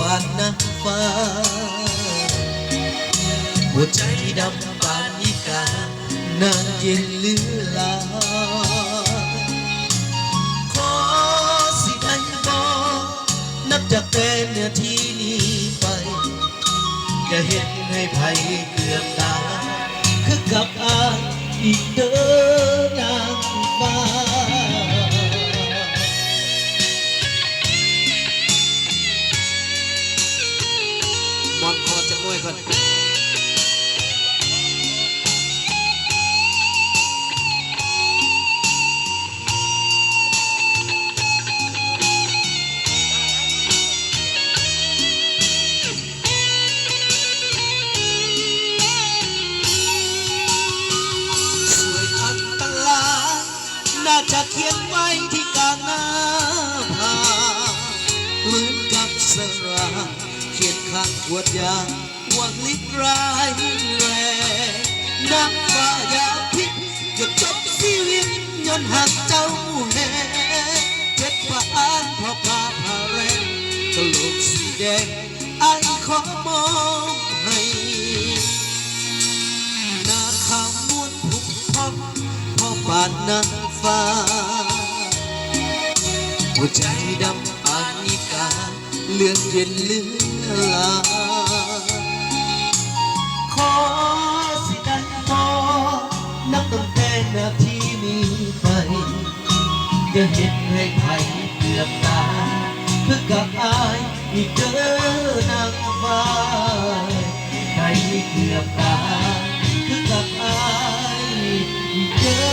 ปานน้ำฟ้า หัวใจดำปานนิกานานเย็นเหลือลา ขอสิได้บอกนับจากแต่เนื้อที่นี้ไปจะเห็นให้ภัยเกือบตา คือกับอายอีกเดิน ก่อนสวยอันตรายน่าจะเขียนไว้ที่กลางหน้าผาเหมือนกับสราเขียนข้างขวดยา หวังลิบร้ายแรงนักฟ้ายาพิษจะจบชีวิตย้อนหักเจ้าแห่เจ็บปานพราะพาพาแรงกะโหลกสีแดงไอายขอมอบให้นาข้าวมวนผุกพองพ่อป่านนางฟ้าหัวใจดำปานนิกาเลือนเย็นเลือลา จะเห็นให้ไทยเปลือกตาเพื่อกับอายอีกเจอนางฟ้าไทยเปลือกตาเพื่อกับอายอีกเจอ